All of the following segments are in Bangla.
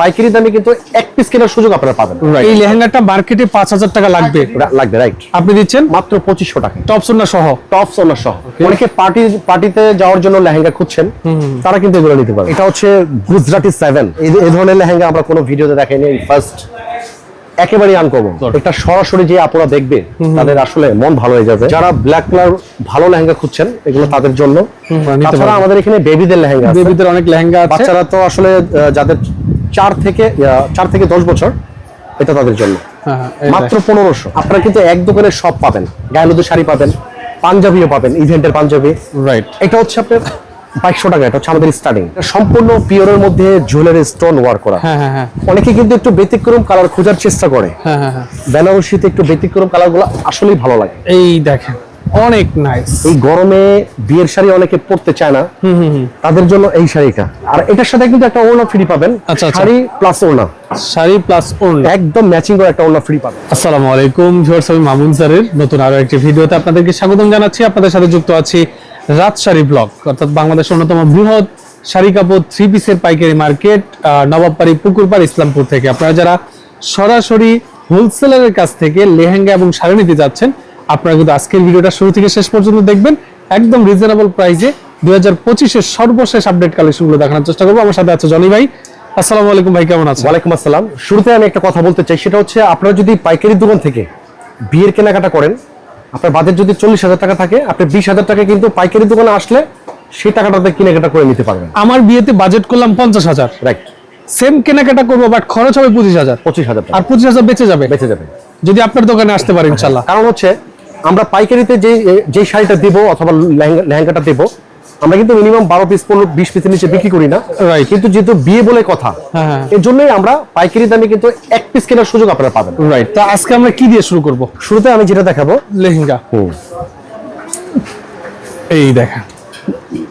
পাইকারি দামে কিন্তু এক পিস কেনার সুযোগ আপনারা পাবেন। এই লেহেঙ্গাটা মার্কেটে পাঁচ হাজার টাকা লাগবে। লাগবে রাইট আপনি দিচ্ছেন? মাত্র পঁচিশশো টাকা। টপ সুন্না সহ? টপ সোনার সহ। অনেকে পার্টি পার্টিতে যাওয়ার জন্য লেহেঙ্গা খুঁজছেন তারা কিন্তু এগুলো নিতে পারে এটা হচ্ছে গুজরাটি সেভেন এই ধরনের লেহেঙ্গা আমরা কোনো ভিডিওতে দেখাইনি ফার্স্ট একেবারে আনকমন এটা সরাসরি যে আপুরা দেখবে তাদের আসলে মন ভালো হয়ে যাবে। যারা ব্ল্যাক কালার ভালো লেহেঙ্গা খুঁজছেন এগুলো তাদের জন্য। তাছাড়া আমাদের এখানে বেবিদের লেহেঙ্গা বেবিদের অনেক লেহেঙ্গা আছে। বাচ্চারা তো আসলে যাদের চার থেকে চার থেকে দশ বছর এটা তাদের জন্য। হ্যাঁ, হ্যাঁ, মাত্র পনেরোশো। আপনারা কিন্তু এক দোকানে সব পাবেন। গায়ে শাড়ি পাবেন পাঞ্জাবিও পাবেন ইভেন্টের পাঞ্জাবি। রাইট এটা হচ্ছে আপনার বাইশশো টাকা এটা হচ্ছে আমাদের স্টার্টিং সম্পূর্ণ পিওরের মধ্যে জুয়েলারি স্টোন ওয়ার্ক করা। হ্যাঁ অনেকে কিন্তু একটু ব্যতিক্রম কালার খোঁজার চেষ্টা করে। বেনারসিতে একটু ব্যতিক্রম কালারগুলো আসলেই ভালো লাগে। এই দেখেন অনেক নাইস এই গরমে বিয়ের শাড়ি অনেকে পরতে চায় না। তাদের জন্য এই শাড়িটা। আর এটার সাথে কিন্তু একটা ওড়না ফ্রি পাবেন। আচ্ছা, আচ্ছা। শাড়ি প্লাস ওড়না। শাড়ি প্লাস ওড়না। একদম ম্যাচিং করে একটা ওড়না ফ্রি পাবেন। আসসালামু আলাইকুম ভিউয়ার্স আমি মামুন স্যারের নতুন আরও একটি ভিডিওতে আপনাদেরকে স্বাগতম জানাচ্ছি। আপনাদের সাথে যুক্ত আছি রাত শাড়ি ব্লগ অর্থাৎ বাংলাদেশের অন্যতম বৃহৎ শাড়ি কাপড় থ্রি পিসের পাইকারি মার্কেট আহ, নবাবপাড়ি পুকুরপাড় ইসলামপুর থেকে। আপনারা যারা সরাসরি হোলসেলারের কাছ থেকে লেহেঙ্গা এবং শাড়ি নিতে যাচ্ছেন আপনারা কিন্তু আজকের ভিডিওটা শুরু থেকে শেষ পর্যন্ত দেখবেন। একদম রিজনেবল প্রাইসে দুই হাজার পঁচিশের সর্বশেষ আপডেট কালেকশনগুলো দেখানোর চেষ্টা করব। আমার সাথে আছে জনি ভাই। আসসালামু আলাইকুম ভাই কেমন আছেন? ওয়ালাইকুম আসসালাম। শুরুতে আমি একটা কথা বলতে চাই সেটা হচ্ছে আপনারা যদি পাইকারি দোকান থেকে বিয়ের কেনাকাটা করেন আপনার বাজেট যদি চল্লিশ হাজার টাকা থাকে আপনি বিশ হাজার টাকা কিন্তু পাইকারি দোকানে আসলে সেই টাকাটাতে কেনাকাটা করে নিতে পারবেন। আমার বিয়েতে বাজেট করলাম পঞ্চাশ হাজার। রাইট সেম কেনাকাটা করব বাট খরচ হবে পঁচিশ হাজার। পঁচিশ হাজার আর পঁচিশ হাজার বেঁচে যাবে। বেঁচে যাবে। যদি আপনার দোকানে আসতে পারেন ইনশাল্লাহ। কারণ হচ্ছে আমরা পাইকারিতে যে যে শাড়িটা দেবো অথবা লেহেঙ্গাটা দেবো আমরা কিন্তু মিনিমাম বারো পিস পনেরো বিশ পিসের নিচে বিক্রি করি না. কিন্তু যেহেতু বিয়ে বলে কথা হ্যাঁ, হ্যাঁ। এর জন্যই আমরা পাইকারি দামে কিন্তু এক পিস কেনার সুযোগ আপনারা পাবেন। রাইট তা আজকে আমরা কি দিয়ে শুরু করব? শুরুতে আমি যেটা দেখাবো। লেহেঙ্গা। এই দেখা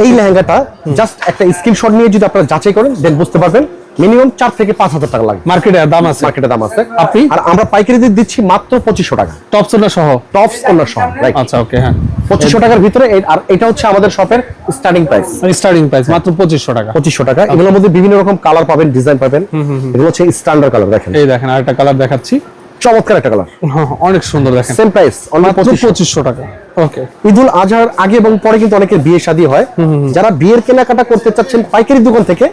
এই লেহেঙ্গাটা জাস্ট একটা স্ক্রিনশট নিয়ে যদি আপনারা যাচাই করেন দেন বুঝতে পারবেন মিনিমাম চার থেকে পাঁচ হাজার টাকা লাগবে। মার্কেটে দাম আছে। মার্কেটে দাম আছে। আপনি? আর আমরা পাইকারিতে দিচ্ছি মাত্র পঁচিশশো টাকা। টপসোনা সহ? টপস ওনার সহ রাইট আচ্ছা ওকে হ্যাঁ। পঁচিশশো টাকার ভিতরে আর এটা হচ্ছে আমাদের শপের স্টার্টিং প্রাইস স্টার্টিং প্রাইস মাত্র পঁচিশশো টাকা। পঁচিশশো টাকা। এগুলোর মধ্যে বিভিন্ন রকম কালার পাবেন ডিজাইন পাবেন। এগুলো হচ্ছে স্ট্যান্ডার্ড কালার দেখেন। এই দেখেন আরেকটা কালার দেখাচ্ছি। চমৎকার একটা কালার অনেক সুন্দর দেখেন। সেম প্রাইস মাত্র পঁচিশশো টাকা। ওকে ঈদুল আজহার আগে এবং পরে কিন্তু অনেকের বিয়ে শাদী হয়। যারা বিয়ের কেনাকাটা করতে চাচ্ছেন পাইকারি দোকান থেকে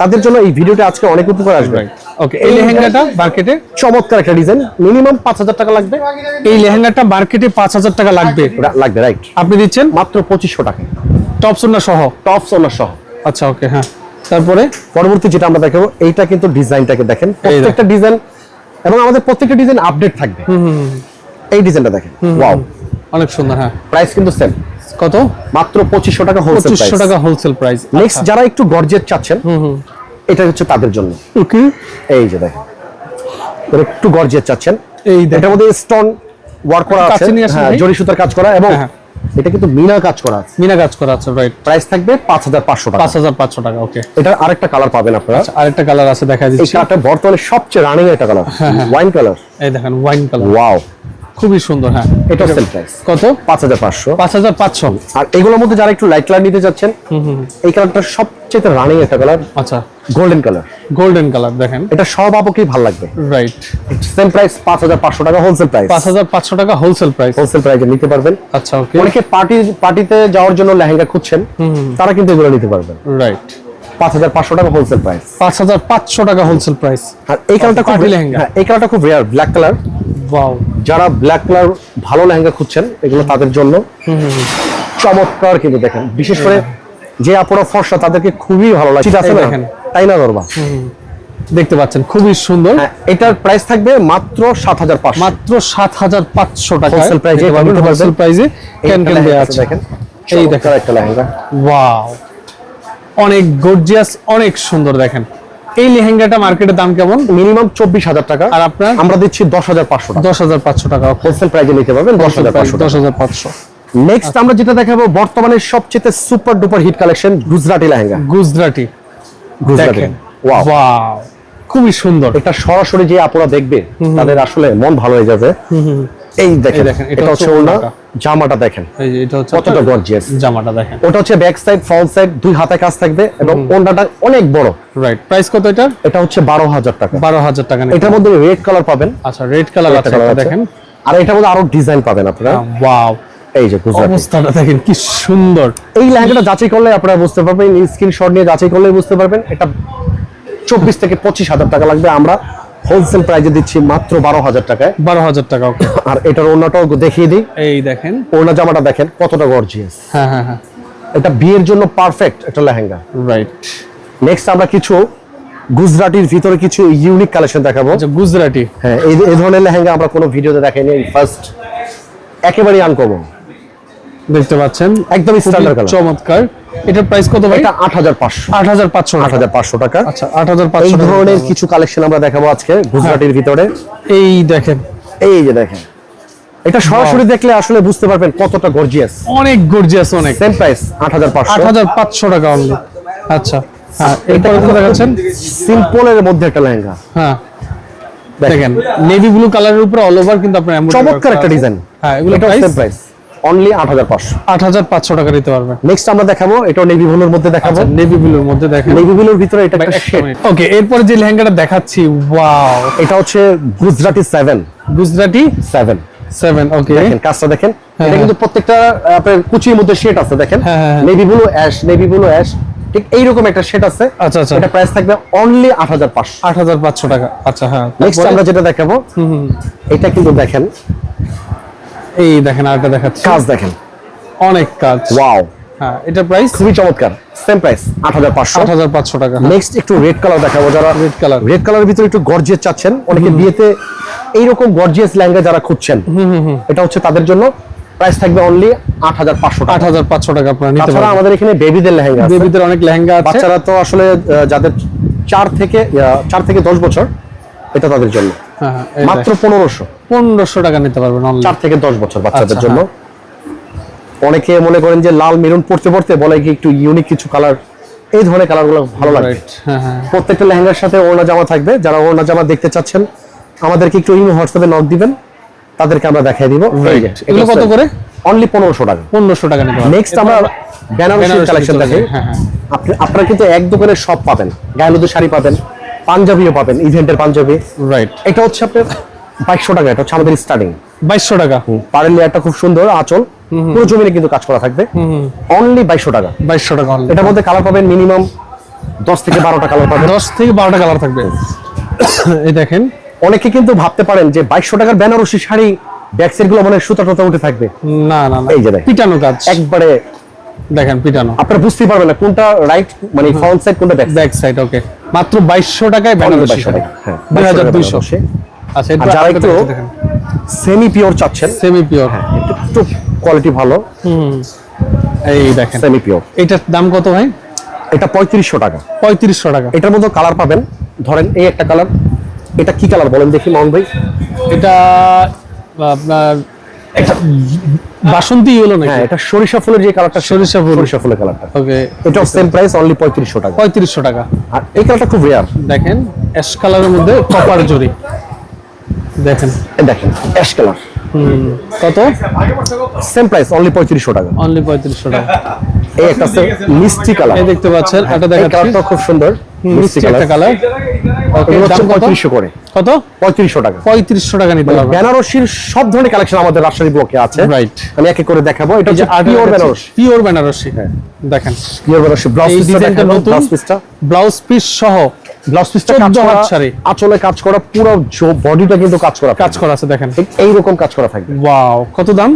তাদের জন্য এই ভিডিওটা আজকে অনেক উপকার আসবে। ওকে এই লেহেঙ্গাটা মার্কেটে চমৎকার একটা ডিজাইন মিনিমাম টাকা লাগবে। এই লেহেঙ্গাটা মার্কেটে পাঁচ হাজার টাকা লাগবে। লাগবে রাইট আপনি দিচ্ছেন? মাত্র পঁচিশশো টাকা। টপসোনা সহ? ওনার সহ। আচ্ছা ওকে হ্যাঁ। তারপরে? পরবর্তী যেটা আমরা দেখাবো এইটা কিন্তু ডিজাইনটাকে দেখেন। প্রত্যেকটা ডিজাইন এবং আমাদের প্রত্যেকটা ডিজাইন আপডেট থাকবে। এই ডিজাইনটা দেখেন। ওয়াও অনেক সুন্দর হ্যাঁ। প্রাইস কিন্তু সেম কত? মাত্র পঁচিশশো টাকা হোলসেল পঁচিশশো প্রাইস টাকা হোলসেল প্রাইস নেক্সট যারা একটু গর্জেট চাচ্ছেন এটা হচ্ছে তাদের জন্য। ওকে এই যে দেখেন। একটু গর্জেট চাচ্ছেন। এই এটার মধ্যে স্টোন ওয়ার্ক করা আছে। নিয়ে আসুন হ্যাঁ। জরি সুতার কাজ করা এবং হ্যাঁ, এটা কিন্তু মিনা কাজ করা আছে। মিনা কাজ করা আছে রাইট প্রাইস থাকবে পাঁচ হাজার পাঁচশো টাকা। পাঁচ হাজার পাঁচশো টাকা ওকে এটার আরেকটা কালার পাবেন আপনারা। আরেকটা কালার আছে দেখা দিচ্ছি। কালারটা বর্তমানে সবচেয়ে রানিং একটা কালার ওয়াইন কালার এই দেখেন ওয়াইন কালার ওয়াও খুবই সুন্দর হ্যাঁ। এটা সেল প্রাইস কত? পাঁচ হাজার পাঁচশো। পাঁচ হাজার পাঁচশো। আর এগুলোর মধ্যে যারা একটু লাইট কালার নিতে যাচ্ছেন এই কালারটা সবচেয়ে রানিং একটা কালার আচ্ছা। গোল্ডেন কালার গোল্ডেন কালার দেখেন। এটা সব আপুকেই ভালো লাগবে। রাইট সেম প্রাইস পাঁচ হাজার পাঁচশো টাকা হোলসেল প্রাইস পাঁচ হাজার পাঁচশো টাকা হোলসেল প্রাইস হোলসেল প্রাইসে নিতে পারবেন। আচ্ছা ওকে অনেকে পার্টি পার্টিতে যাওয়ার জন্য লেহেঙ্গা খুঁজছেন তারা কিন্তু এগুলো নিতে পারবেন। রাইট পাঁচ হাজার পাঁচশো টাকা হোলসেল প্রাইস পাঁচ হাজার পাঁচশো টাকা হোলসেল প্রাইস আর এই কালারটা খুব। হ্যাঁ এই কালারটা খুব রেয়ার ব্ল্যাক কালার যারা ব্ল্যাক কালার ভালো লেহেঙ্গা খুঁজছেন এগুলো তাদের জন্য চমৎকার কিন্তু দেখেন। বিশেষ করে যে আপুরা ফর্সা তাদেরকে খুবই ভালো লাগে। ঠিক আছে এই না? দেখেন। তাই না দরবা? দেখতে পাচ্ছেন খুবই সুন্দর। হ্যাঁ, এটার প্রাইস থাকবে মাত্র সাত হাজার পাঁচশো। মাত্র সাত হাজার পাঁচশো টাকা Wholesale price হোলসেল প্রাইসে ক্যান ক্যান দেওয়া আছে দেখেন। এই এই দেখেন। দেখেন একটা লেহেঙ্গা। ওয়াও অনেক গর্জিয়াস অনেক সুন্দর দেখেন। এই লেহেঙ্গাটা মার্কেটের দাম কেমন? মিনিমাম চব্বিশ হাজার টাকা। আর আপনার? আমরা দিচ্ছি দশ হাজার পাঁচশো টাকা। দশ হাজার পাঁচশো টাকা হোলসেল প্রাইসে নিতে পারবেন দশ হাজার পাঁচশো দশ হাজার পাঁচশো। নেক্সট আমরা যেটা দেখাবো বর্তমানে সবচেয়ে super duper hit collection Gujarati lehenga. Gujarati. Gujarati. Wow খুবই সুন্দর। এটা সরাসরি যে আপনারা দেখবে তাদের আসলে মন ভালো হয়ে যাবে। এই দেখেন এটা হচ্ছে ওনা জামাটা দেখেন। কতটা গর্জিয়াস জামাটা দেখেন। ওটা হচ্ছে ব্যাক সাইড ফ্রন্ট সাইড দুই হাতে কাজ থাকবে এবং ওনাটা অনেক বড়। রাইট প্রাইস কত এটা এটা হচ্ছে বারো হাজার টাকা। বারো হাজার টাকা এটার মধ্যে রেড কালার পাবেন। আচ্ছা রেড কালার আছে। দেখেন। আর এটার মধ্যে আরও ডিজাইন পাবেন আপনারা। ওয়াও এই যে গুজরাটি। অবস্থাটা দেখেন কি সুন্দর। এই যাচাই করলে আপনারা বুঝতে পারবেন স্ক্রিনশট নিয়ে যাচাই করলে বুঝতে পারবেন এটা চব্বিশ থেকে পঁচিশ হাজার টাকা লাগবে আমরা হোলসেল প্রাইজে দিচ্ছি মাত্র বারো হাজার টাকায়। বারো হাজার টাকা আর এটার ওড়নাটাও দেখিয়ে দিই। এই দেখেন। ওড়না জামাটা দেখেন কতটা গর্জিয়াস হ্যাঁ হ্যাঁ হ্যাঁ। এটা বিয়ের জন্য পারফেক্ট একটা লেহেঙ্গা। রাইট নেক্সট আমরা কিছু গুজরাটির ভিতরে কিছু ইউনিক কালেকশন দেখাবো। আচ্ছা গুজরাটি। হ্যাঁ এই এই ধরনের লেহেঙ্গা আমরা কোনো ভিডিওতে দেখাইনি ফার্স্ট একেবারেই আনকমন দেখতে পাচ্ছেন একদম স্ট্যান্ডার্ড কালার চমৎকার। এটার প্রাইস কত ভাই? এটা আট হাজার পাঁচশো। আট হাজার পাঁচশো আট হাজার পাঁচশো টাকা। আচ্ছা আট হাজার এই ধরনের কিছু কালেকশন আমরা দেখাবো আজকে গুজরাটির ভিতরে। এই দেখেন। এই যে দেখেন। এটা সরাসরি দেখলে আসলে বুঝতে পারবেন কতটা গর্জিয়াস অনেক গর্জিয়াস অনেক। সেম প্রাইস আট হাজার আট পাঁচশো হাজার পাঁচশো টাকা অনলি আচ্ছা হ্যাঁ এরপরে কোনটা দেখাচ্ছেন? সিম্পলের মধ্যে একটা লেহেঙ্গা। হ্যাঁ। দেখেন। নেভি ব্লু কালারের উপরে অল ওভার কিন্তু আপনার এমন চমৎকার একটা ডিজাইন হ্যাঁ এগুলো প্রাইস সেম প্রাইস অনলি আট হাজার পাঁচশো। আট হাজার পাঁচশো টাকা দিতে পারবেন নেক্সট আমরা দেখাবো এটা নেভি ব্লুর মধ্যে দেখাবো। আচ্ছা নেভি ব্লুর মধ্যে দেখেন নেভি ব্লুর ভিতরে এটা ওকে এরপরে যে লেহেঙ্গাটা দেখাচ্ছি ওয়াও এটা হচ্ছে Gujarati seven Gujarati seven seven okay দেখেন কাজটা দেখেন। এটা হ্যাঁ। কিন্তু প্রত্যেকটা আপনার কুচির মধ্যে শেড আছে দেখেন। হ্যাঁ, হ্যাঁ, হ্যাঁ। Navy blue ash navy blue ash ঠিক এইরকম একটা শেড আছে। আচ্ছা আচ্ছা। এটা প্রাইস থাকবে অনলি আট হাজার পাঁচশো। আট হাজার পাঁচশো টাকা। আচ্ছা হ্যাঁ। নেক্সট আমরা যেটা দেখাবো। এটা কিন্তু দেখেন এই দেখেন আরেকটা দেখাচ্ছি। কাজ দেখেন। অনেক কাজ। ওয়াও হ্যাঁ এটা প্রাইস খুবই চমৎকার। সেম প্রাইস আট হাজার পাঁচশো। আট হাজার পাঁচশো টাকা। নেক্সট একটু রেড কালার দেখাবো যারা। রেড কালার রেড কালারের ভিতরে একটু গর্জিয়াস চাচ্ছেন। অনেকে বিয়েতে এইরকম গর্জিয়াস লেহেঙ্গা যারা খুঁজছেন এটা হচ্ছে তাদের জন্য। প্রাইস থাকবে অনলি আট হাজার পাঁচশো আট টাকা হাজার পাঁচশো টাকা আপনারা নিতে পারবেন। আমাদের এখানে বেবিদের লেহেঙ্গা বেবিদের অনেক লেহেঙ্গা আছে। বাচ্চারা তো আসলে যাদের চার থেকে আহ, চার থেকে দশ বছর এটা তাদের জন্য। হ্যাঁ হ্যাঁ, মাত্র পনেরোশো। পনেরোশো টাকা নিতে পারবেন চার থেকে দশ বছর বাচ্চাদের আচ্ছা, জন্য। অনেকে মনে করেন যে লাল মেরুন পড়তে পড়তে বলে কি একটু ইউনিক কিছু কালার এই ধরনের কালারগুলো ভালো লাগে হ্যাঁ হ্যাঁ। প্রত্যেকটা লেহেঙ্গার সাথে ওড়না জামা থাকবে। যারা ওড়না জামা দেখতে চাচ্ছেন আমাদেরকে একটু ইমো হোয়াটসঅ্যাপে নক দিবেন। তাদেরকে আমরা দেখাই দিব। এগুলো কত করে? অনলি পনেরোশো টাকা। পনেরোশো টাকা নেক্সট আমরা বেনারসি কালেকশন হ্যাঁ, হ্যাঁ। আপনি আপনারা কিন্তু এক দোকানে সব পাবেন। গায়ে শাড়ি পাবেন। পাঞ্জাবিও পাবেন ইভেন্টের পাঞ্জাবি। রাইট এটা হচ্ছে আপনার বাইশশো টাকা এটা হচ্ছে আমাদের স্টার্টিং বাইশশো টাকা। পাড়ের লেয়ারটা খুব সুন্দর আঁচল। পুরো জমিনে কিন্তু কাজ করা থাকবে। অনলি বাইশশো টাকা। বাইশশো টাকা অনলি এটার মধ্যে কালার পাবেন মিনিমাম দশ থেকে বারোটা কালার পাবেন। দশ থেকে বারোটা কালার থাকবে। এই দেখেন। অনেকে কিন্তু ভাবতে পারেন যে বাইশশো টাকার বেনারসি শাড়ি ব্যাক সাইডগুলো মানে সুতা টুতা উঠে থাকবে। না না এই যে পিটানো কাজ। একবারে দেখেন পিটানো। আপনারা বুঝতেই পারবেন না কোনটা রাইট মানে ফ্রন্ট সাইড কোনটা ব্যাক সাইড ওকে মাত্র বাইশশো টাকায় বেনারসি টাকা হ্যাঁ দুই হাজার দুইশো। আচ্ছা যারা একটু সেমি পিওর চাচ্ছেন সেমি পিওর একটু কোয়ালিটি ভালো। এই দেখেন। সেমি পিওর এইটার দাম কত ভাই? এটা পঁয়ত্রিশশো টাকা। পঁয়ত্রিশশো টাকা। এটার মধ্যে কালার পাবেন ধরেন এই একটা কালার এটা কি কালার বলেন দেখি মাউন ভাই? এটা আপনার একটা বাসন্তী ইয়েলো নাকি? হ্যাঁ এটা সরিষা ফুলের যে কালারটা সরিষা ফুল। সরিষা ফুলের কালারটা ওকে এটা সেম প্রাইস অনলি পঁয়ত্রিশশো টাকা। পঁয়ত্রিশশো টাকা। আর এই কালারটা খুব রেয়ার দেখেন অ্যাশ কালারের মধ্যে কপার জরি। দেখেন। দেখেন অ্যাশ কালার হুম, কত? সেম প্রাইস অনলি পঁয়ত্রিশশো টাকা। অনলি পঁয়ত্রিশশো টাকা। এই একটা আছে মিষ্টি কালার এই দেখতে পাচ্ছেন এটা এই কালারটা খুব সুন্দর মিষ্টি একটা কালার ওকে এগুলো হচ্ছে দাম কত? পঁয়ত্রিশশো করে। কত? পঁয়ত্রিশশো টাকা। পঁয়ত্রিশশো টাকা নিতে পারবেন। বেনারসির সব ধরনের কালেকশন আমাদের রাজশাহী ব্লকে আছে। Right. আমি এক এক করে দেখাবো। এটা হচ্ছে পিওর বেনারস। পিওর বেনারসি। দেখেন। পিওর বেনারসি। ব্লাউজ এই পিসটা নতুন। ব্লাউজ পিসটা ব্লাউজ পিস সহ। ব্লাউজ পিসটা 14 কাজ করা আঁচলে কাজ করা পুরো বডিটা কিন্তু কাজ করা কাজ করা আছে দেখেন। এইরকম কাজ করা থাকবে। ওয়াও কত দাম?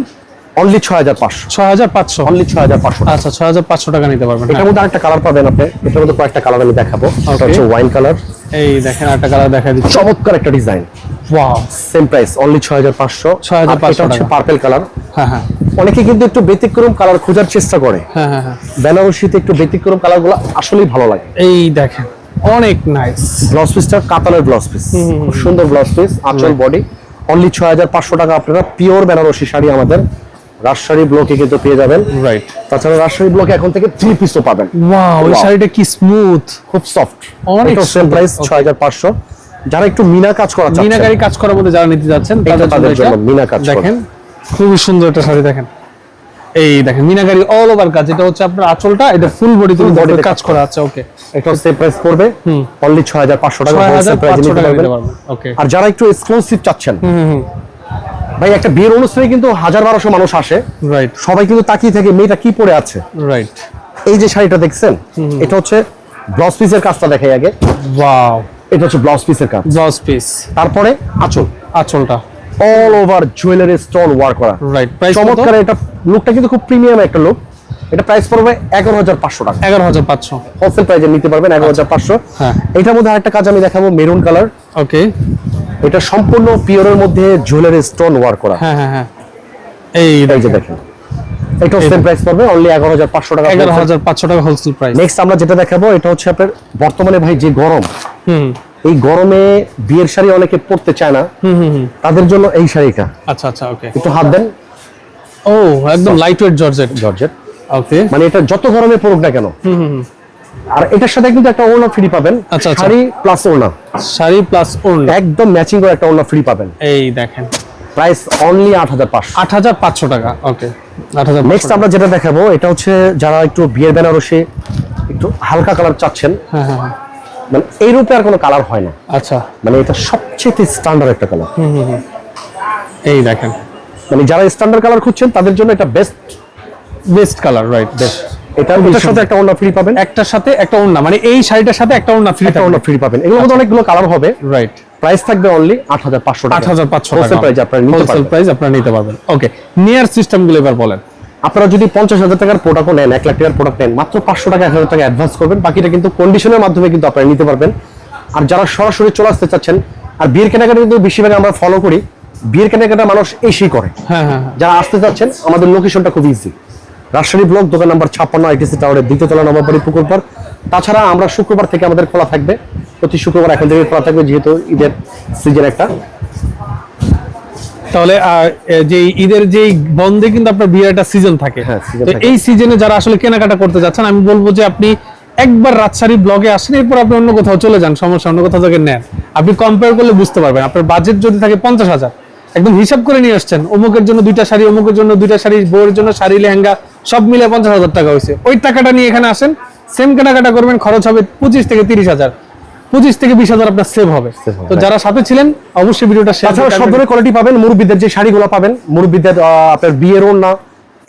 অনলি ছয় হাজার পাঁচশো। ছয় হাজার পাঁচশো? অনলি ছয় হাজার পাঁচশো আচ্ছা ছয় হাজার পাঁচশো টাকা নিতে পারবেন এটার হ্যাঁ। মধ্যে আরেকটা কালার পাবেন আপনি। এটার মধ্যে কয়েকটা কালার আমি দেখাবো। এটা হচ্ছে ওয়াইন কালার এই দেখেন একটা কালার দেখা দিচ্ছি। চমৎকার একটা design wow same price only ছয় হাজার পাঁচশো। 6,500 এটা হচ্ছে পার্পেল কালার হ্যাঁ হ্যাঁ। অনেকে কিন্তু একটু ব্যতিক্রম কালার খোঁজার চেষ্টা করে। হ্যাঁ হ্যাঁ হ্যাঁ। বেনারসিতে একটু ব্যতিক্রম কালারগুলো আসলেই ভালো লাগে। এই দেখেন অনেক নাইস ব্লাউজ পিসটা কাতানের ব্লাউজ পিস খুব সুন্দর ব্লাউজ পিস আঁচল বডি অনলি ছয় হাজার পাঁচশো টাকা আপনারা পিওর বেনারসি শাড়ি আমাদের রাজশাহী ব্লকে কিন্তু পেয়ে যাবেন। রাইট তাছাড়া রাজশাহী ব্লকে এখন থেকে থ্রি পিসও পাবেন। ওয়াও ওই শাড়িটা কি স্মুথ খুব সফট অনেক সেম প্রাইস Okay. ছয় হাজার পাঁচশো। যারা একটু মিনা কাজ করা চাচ্ছেন। মিনাকারি কাজ করার মধ্যে যারা নিতে যাচ্ছেন তাদের জন্য মিনা কাজ দেখেন খুবই সুন্দর একটা শাড়ি দেখেন। এই দেখেন মিনাকারি অল ওভার কাজ। এটা হচ্ছে আপনার আঁচলটা এটা ফুল বডি তুমি তে কাজ করা আছে ওকে এটা সেম প্রাইস পড়বে। অনলি ছয় হাজার পাঁচশো টাকা ছয় হাজার হোলসেল প্রাইসে পাঁচশো নিতে পারবেন ওকে আর যারা একটু এক্সক্লুসিভ চাচ্ছেন হুম হুম। ভাই একটা বিয়ের অনুষ্ঠানে কিন্তু হাজার বারোশো মানুষ আসে। রাইট সবাই কিন্তু তাকিয়ে থাকে মেয়েটা কি পরে আছে? রাইট এই যে শাড়িটা দেখছেন এটা হচ্ছে ব্লাউজ পিসের কাজটা দেখাই আগে। ওয়াও এটা হচ্ছে ব্লাউজ পিসের কাজ। ব্লাউজ পিস তারপরে আঁচল। আঁচলটা। All over jewellery stone work করা। রাইট প্রাইস চমৎকার এটা লুকটা কিন্তু খুব প্রিমিয়াম একটা লুক এটা প্রাইস পড়বে এগারো হাজার পাঁচশো টাকা। এগারো হাজার পাঁচশো। হোলসেল প্রাইসে নিতে পারবেন এগারো হাজার পাঁচশো। হ্যাঁ। এটার মধ্যে আরেকটা কাজ আমি দেখাবো মেরুন কালার ওকে এটা সম্পূর্ণ পিওরের মধ্যে জুয়েলারি স্টোন ওয়ার করা। হ্যাঁ হ্যাঁ হ্যাঁ। এই যে দেখেন। এটা সেম প্রাইস পড়বে অনলি এগারো হাজার পাঁচশো টাকা এগারো হাজার পাঁচশো টাকা হোলসেল প্রাইস নেক্সট আমরা যেটা দেখাবো এটা হচ্ছে আপনার বর্তমানে ভাই যে গরম হুম। এই গরমে বিয়ের শাড়ি অনেকে পরতে চায় না। হুম হুম তাদের জন্য এই শাড়িটা। আচ্ছা আচ্ছা ওকে। একটু হাত দেন। ও একদম light weight georgette. Georgette. Okay. মানে এটা যত গরমে পড়ুক না কেন। হুম হুম। আর এটার সাথে কিন্তু একটা ওড়না ফ্রি পাবেন। আচ্ছা, আচ্ছা। শাড়ি প্লাস ওড়না। শাড়ি প্লাস ওড়না। একদম ম্যাচিং করে একটা ওড়না ফ্রি পাবেন। এই দেখেন। প্রাইস অনলি আট হাজার পাঁচশো। আট হাজার পাঁচশো টাকা ওকে আট হাজার নেক্সট আমরা যেটা দেখাবো এটা হচ্ছে যারা একটু বিয়ের বেনারসে একটু হালকা কালার চাচ্ছেন হ্যাঁ হ্যাঁ হ্যাঁ। মানে এই রূপে আর কোনো কালার হয় না। আচ্ছা। মানে এটা সবচেয়ে স্ট্যান্ডার্ড একটা কালার এই দেখেন। মানে যারা স্ট্যান্ডার্ড কালার খুঁজছেন তাদের জন্য এটা best best colour right best এটা এটার সাথে একটা ওড়না ফ্রি পাবেন? একটার সাথে একটা ওড়না মানে এই শাড়িটার সাথে একটা ওড়না ফ্রি একটা ওড়না ফ্রি পাবেন। এগুলোর মধ্যে অনেকগুলো কালার হবে। রাইট প্রাইস থাকবে অনলি আট হাজার পাঁচশো আট হাজার পাঁচশো হোলসেল প্রাইস আপনারা নিতে পারবেন। প্রাইস আপনারা নিতে পারবেন। ওকে নিয়ার সিস্টেমগুলো এবার বলেন। আপনারা যদি পঞ্চাশ হাজার টাকার প্রোডাক্টও নেন এক লাখ টাকার প্রোডাক্ট নেন মাত্র পাঁচশো টাকা এক হাজার টাকা অ্যাডভান্স করবেন। বাকিটা কিন্তু কন্ডিশনের মাধ্যমে কিন্তু আপনারা নিতে পারবেন। আর যারা সরাসরি চলে আসতে চাচ্ছেন আর বিয়ের কেনাকাটা কিন্তু বেশিরভাগ আমরা ফলো করি বিয়ের কেনাকাটা মানুষ এসেই করে। হ্যাঁ হ্যাঁ হ্যাঁ। যারা আসতে চাচ্ছেন আমাদের লোকেশনটা খুব ইজি রাজশাহী ব্লক দোকান নাম্বার ছাপ্পান্ন আইটিসি টাওয়ারের দ্বিতীয় তলা নবাবাড়ি পুকুর পার তাছাড়া আমরা শুক্রবার থেকে আমাদের খোলা থাকবে। প্রতি শুক্রবার এখন থেকে খোলা থাকবে যেহেতু ঈদের সিজন একটা। তাহলে যে ঈদের যে বন্ধে কিন্তু আপনার বিয়ের একটা সিজন থাকে। হ্যাঁ, তো এই সিজনে যারা আসলে কেনাকাটা করতে যাচ্ছেন আমি বলব যে আপনি একবার রাজশাহী ব্লগে আসেন এরপর আপনি অন্য কোথাও চলে যান সমস্যা অন্য কোথাও থেকে নেন। আপনি কম্পেয়ার করলে বুঝতে পারবেন আপনার বাজেট যদি থাকে পঞ্চাশ হাজার একদম হিসাব করে নিয়ে আসছেন অমুকের জন্য দুইটা শাড়ি অমুকের জন্য দুইটা শাড়ি বউয়ের জন্য শাড়ি লেহেঙ্গা সব মিলে পঞ্চাশ হাজার টাকা হয়েছে। ওই টাকাটা নিয়ে এখানে আসেন সেম কেনাকাটা করবেন খরচ হবে পঁচিশ থেকে তিরিশ হাজার। পঁচিশ থেকে বিশ হাজার আপনার সেভ হবে। তো যারা সাথে ছিলেন অবশ্যই ভিডিওটা সব ধরনের কোয়ালিটি পাবেন মুরব্বীদের যে শাড়িগুলো পাবেন মুরব্বীদের আপনার বিয়ের ওড়না